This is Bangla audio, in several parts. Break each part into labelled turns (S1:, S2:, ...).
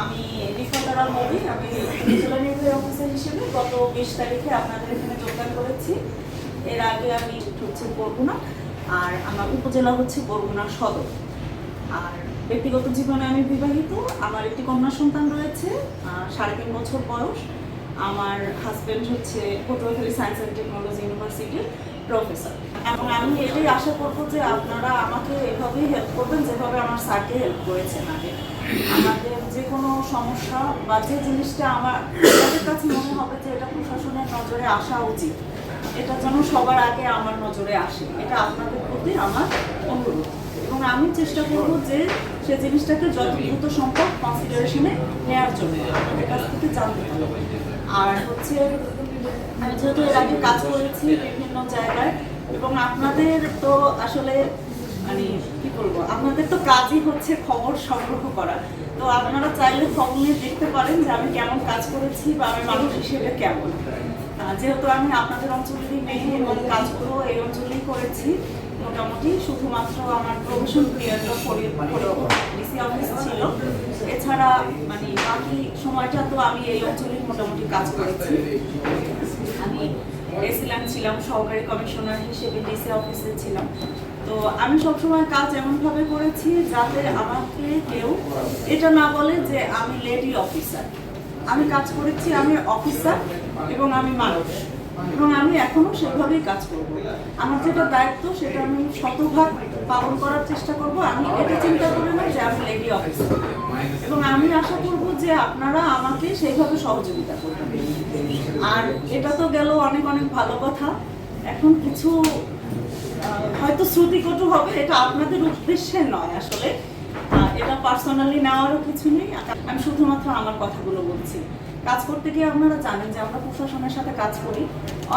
S1: আমি রিফাতারা মবি আমি জেলা নির্বাহী অফিসার হিসেবে গত বিশ তারিখে আপনাদের এখানে যোগদান করেছি। এর আগে আমি হচ্ছে বরগুনা, আর আমার উপজেলা হচ্ছে বরগুনা সদর। আর ব্যক্তিগত জীবনে আমি বিবাহিত, আমার একটি কন্যা সন্তান রয়েছে সাড়ে তিন বছর বয়স। আমার হাজবেন্ড হচ্ছে পটুয়াখালী সায়েন্স অ্যান্ড টেকনোলজি ইউনিভার্সিটির প্রফেসর এবং আমি এটাই আশা করব যে আপনারা আমাকে এভাবেই হেল্প করবেন, যেভাবে আমার স্যারকে হেল্প করেছেন আগে। আমাদের যে কোনো সমস্যা বা যে জিনিসটা আমার, আমাদের কাছে মনে হবে যে এটা প্রশাসনের নজরে আসা উচিত। এটা যেন সবার আগে আমার নজরে আসে। এটা আপনাদের প্রতি আমার অনুরোধ। এবং আমি চেষ্টা করব যে সে জিনিসটাকে যত দ্রুত সম্ভব কনসিডারেশনে নেওয়ার জন্য। আপনাদের কাছ থেকে জানতে পারব। আর হচ্ছে, আমি যেহেতু এর আগে কাজ করেছি বিভিন্ন জায়গায়, এবং আপনাদের তো আসলে মানে কি বলব আপনাদের তো কাজই হচ্ছে খবর সংগ্রহ করা। তো আপনারা চাইলে খবর দেখতে পারেন যে আমি কেমন কাজ করেছি বা আমি মানুষ হিসেবে কেমন। যেহেতু আমি আপনাদের অঞ্চলেরই মেয়ে এবং কাজগুলো এই অঞ্চলেই করেছি, মোটামুটি শুধুমাত্র আমার প্রফেশন পিরিয়ডটা ডিসি অফিস ছিল। এছাড়া মানে বাকি সময়টা তো আমি এই অঞ্চলেই মোটামুটি কাজ করেছি। আমি রেসিল্যান্ড ছিলাম সহকারী কমিশনার হিসেবে ডিসি অফিসে ছিলাম। আমি সবসময় কাজ এমনভাবে করেছি যাতে আমাকে কেউ এটা না বলে যে আমি লেডি অফিসার আমি কাজ করেছি আমি অফিসার এবং আমি মানুষ। এবং আমি এখনও সেভাবেই কাজ করব। আমার যেটা দায়িত্ব সেটা আমি শতভাগ পালন করার চেষ্টা করব। আমি এটা চিন্তা করি না যে আমি লেডি অফিসার এবং আমি আশা করব যে আপনারা আমাকে সেইভাবে সহযোগিতা করবেন। আর এটা তো গেল অনেক অনেক ভালো কথা। এখন কিছু হয়তো শ্রুতিকটু হবে, এটা আপনাদের উদ্দেশ্যে নয় আসলে। এটা পার্সোনালি নেওয়ারও কিছু নেই। আমি শুধুমাত্র আমার কথাগুলো বলছি। কাজ করতে গিয়ে আপনারা জানেন যে আমরা প্রশাসনের সাথে কাজ করি।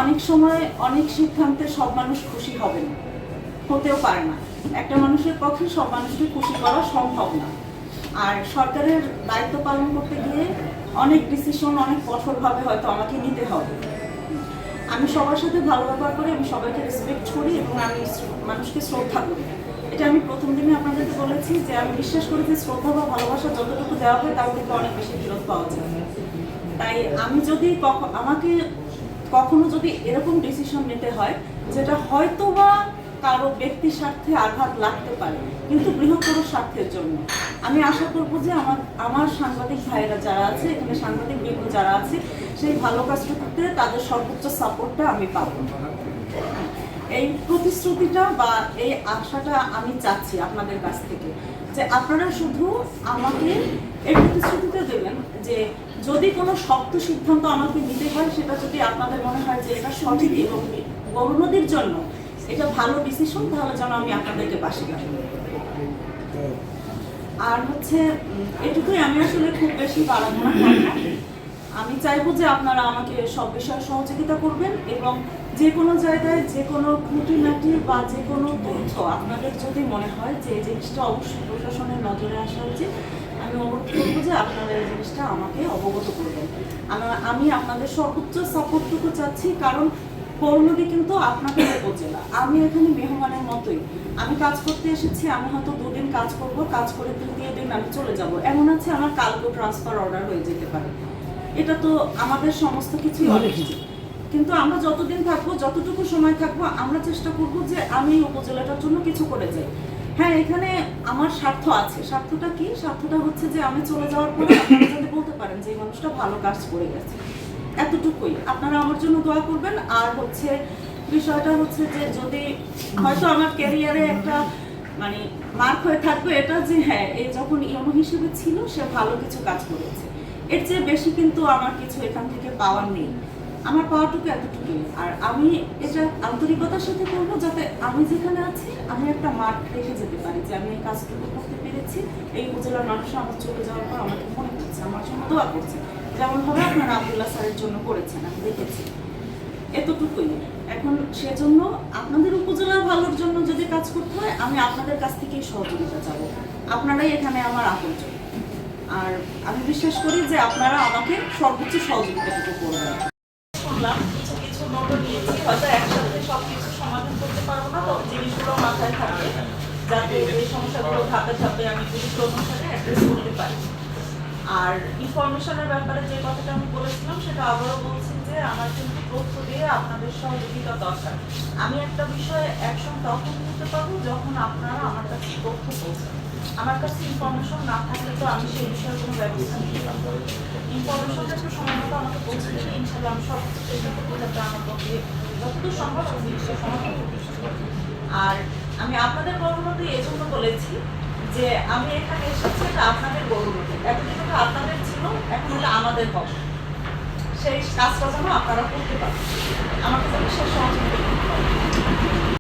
S1: অনেক সময় অনেক সিদ্ধান্তে সব মানুষ খুশি হবে না হতেও পারে না। একটা মানুষের পক্ষে সব মানুষকে খুশি করা সম্ভব না। আর সরকারের দায়িত্ব পালন করতে গিয়ে অনেক ডিসিশন অনেক কঠোরভাবে হয়তো আমাকে নিতে হবে। আমি সবার সাথে ভালো ব্যবহার করি, আমি সবাইকে রেসপেক্ট করি এবং আমি মানুষকে শ্রদ্ধা করি। এটা আমি প্রথম দিনে আপনাদেরকে বলেছি যে আমি বিশ্বাস করি যে শ্রদ্ধা বা ভালোবাসা যতটুকু দেওয়া হয় তার থেকে অনেক বেশি ফেরত পাওয়া যায়। তাই আমি যদি আমাকে কখনো যদি এরকম ডিসিশন নিতে হয়, যেটা হয়তো বা কারও ব্যক্তি স্বার্থে আঘাত লাগতে পারে, কিন্তু বৃহত্তর স্বার্থের জন্য। আমি আশা করব যে আমার আমার সাংবাদিক ভাইয়েরা যারা আছে, এখানে সাংবাদিক বৃন্দ যারা আছে সেই ভালো কাজটা করতে তাদের সর্বোচ্চ সাপোর্টটা আমি পাবো এই প্রতিশ্রুতিটা বা এই আশাটা আমি চাচ্ছি আপনাদের কাছ থেকে, যে আপনারা শুধু আমাকে এই প্রতিশ্রুতিটা দেবেন যে যদি কোনো শক্ত সিদ্ধান্ত আমাকে নিতে হয়, সেটা যদি আপনাদের মনে হয় যে এটা সঠিক এবং গৌরনদীর জন্য এটা ভালো ডিসিশন তাহলে যেন আমি আপনাদেরকে পাশে আর হচ্ছে এটুকুই আমি আসলে খুব বেশি বাড়াবো না। আমি চাইব যে আপনারা আমাকে সব বিষয়ে সহযোগিতা করবেন এবং যে কোনো জায়গায় যে কোনো খুঁটিনাটি বা যে কোনো তথ্য আপনাদের যদি মনে হয় যে এই জিনিসটা অবশ্যই প্রশাসনের নজরে আসা উচিত, আমি অনুরোধ করব যে আপনারা এই জিনিসটা আমাকে অবগত করবেন। আমি আপনাদের সর্বোচ্চ সাপোর্টটুকু চাচ্ছি, কারণ করুণদি কিন্তু আপনাদের উপজেলা আমি এখানে মেহমানের মতোই। আমি কাজ করতে এসেছি, আমি হয়তো দুদিন কাজ করব, কাজ করে তৃতীয় দিন, আমি চলে যাব। এমন আছে, আমার কালকে ট্রান্সফার অর্ডার হয়ে যেতে পারে। এটা তো আমাদের সমস্ত কিছুই অনিশ্চিত কিন্তু আমরা যতদিন থাকব যতটুকু সময় থাকব আমরা চেষ্টা করব যে আমি উপজেলাটার জন্য কিছু করে যাই। হ্যাঁ এখানে আমার স্বার্থ আছে। স্বার্থটা কি? স্বার্থটা হচ্ছে যে আমি চলে যাওয়ার পরে আপনারা যাতে বলতে পারেন যে এই মানুষটা ভালো কাজ করে গেছে। এতটুকুই। আপনারা আমার জন্য দোয়া করবেন। আর হচ্ছে বিষয়টা হচ্ছে যে যদি হয়তো আমার ক্যারিয়ারে একটা মানে মার্ক হয়ে থাকবে এটা যে হ্যাঁ এই যখন ইয়নো হিসেবে ছিল সে ভালো কিছু কাজ করেছে। এর চেয়ে বেশি কিন্তু আমার কিছু এখান থেকে পাওয়ার নেই। আমার পাওয়াটুকু এতটুকুই। আর আমি এটা আন্তরিকতার সাথে করব যাতে আমি যেখানে আছি, আমি একটা মাঠ রেখে যেতে পারি যে আমি এই কাজটুকু করতে পেরেছি। এই উপজেলার মানুষ আমার চলে যাওয়ার পর আমাকে মনে করছে আমার জন্য দোয়া করছে। যেমন ভাবে আপনারা আবদুল্লাহ স্যারের জন্য করেছেন, আমি দেখেছি। এতটুকুই। এখন সেজন্য আপনাদের উপজেলার ভালোর জন্য যদি কাজ করতে হয়, আমি আপনাদের কাছ থেকেই সহযোগিতা চাবো। আপনারাই এখানে আমার আপনজন। আর আমি বিশ্বাস করি যে আপনারা আমাকে সর্বোচ্চ সহযোগিতাটুকু করবেন। শুনলাম কিছু কিছু নোটও নিয়েছি, হয়তো একসাথে সব সমাধান করতে পারব না তো জিনিসগুলো মাথায় থাকবে যাতে এই সমস্যাগুলো ধাপে ধাপে অ্যাড্রেস করতে পারি। আর ইনফরমেশনের ব্যাপারে যে কথাটা আমি বলেছিলাম, সেটা আবারও বলছি যে আমার কিন্তু তথ্য দিয়ে আপনাদের সহযোগিতা দরকার। আমি একটা বিষয়ে অ্যাকশন তখন নিতে পারব যখন আপনারা আমার কাছে তথ্য পৌঁছান আমার কাছে ইনফরমেশন না থাকলে তো আমি সেই বিষয়ে কোনো ব্যবস্থা নিতে পারব ইনফরমেশনটা একটু সময় মতো আমাকে পৌঁছে দিলে ইনশাল্লাহ আমি সব চেষ্টা করব যাতে আমার পক্ষে যতদূর সম্ভব আমি জিনিসটা সমাধান আর আমি আপনাদের গৌরবতে এই জন্য বলেছি যে, আমি এখানে এসেছি এটা আপনাদের গৌরবতে এতদিন ওটা আপনাদের ছিল, এখন ওটা আমাদের পক্ষ সেই কাজটা যেন আপনারা করতে পারেন। আমাকে যেন সে সহযোগিতা করতে